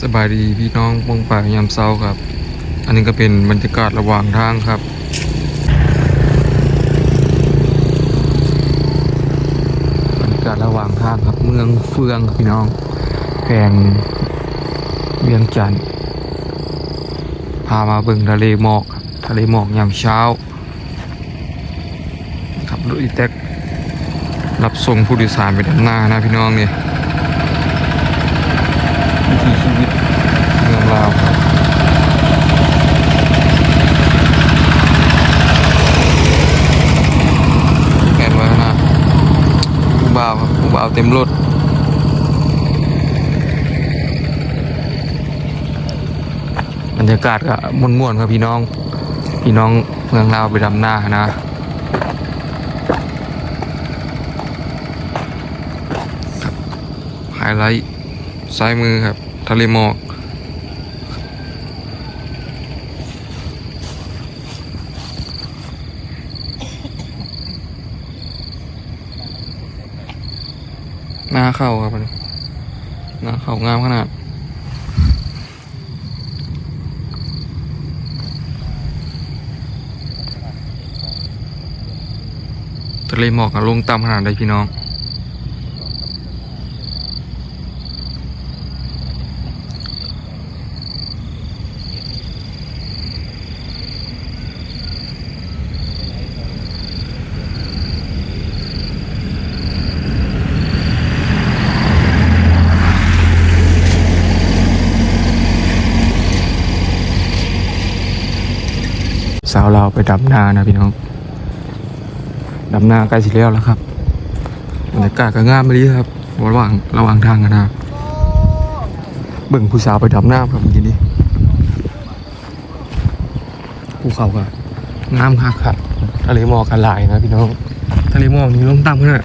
สบายดีพี่น้องปงป่ายามเช้าครับ อันนี้ก็เป็นบรรยากาศระหว่างทางครับ บรรยากาศระหว่างทางครับ เมืองเฟืองครับพี่น้องแพงเวียงจันทน์พามาเบิ่งทะเลหมอกทะเลหมอกยามเช้าขับรถอีแท็กรับส่งผู้โดยสารไปด้านหน้านะพี่น้องเนี่ย วิถีชีวิตเมืองลาวครับแกนไว้นะผู้บ่าวครับผู้บ่าวเต็มรถบรรยากาศก็ม่วนๆครับพี่น้อง พี่น้องเมืองลาวไปดำหน้านะไฮไลท์ซ้ายมือครับ ทะเลหมอก หน้าเข้าครับนหน้าเข้างามขนาดทะเลหมอกกับลงต่ำขนาดใดพี่น้อง สาวเราไปดำนานะพี่น้องดำนาใกล้สิแล้วแล้วครับบรรยากาศก็งามไปดีครับระหว่างระหว่างทางกันนะเบิ่งผู้สาวไปดำน้ำครับเมื่อกี้นี้ภูเขาก็งามคักครับทะเลหมอกกันหลายนะพี่น้องทะเลหมอกนี่ลงต่ำขนาด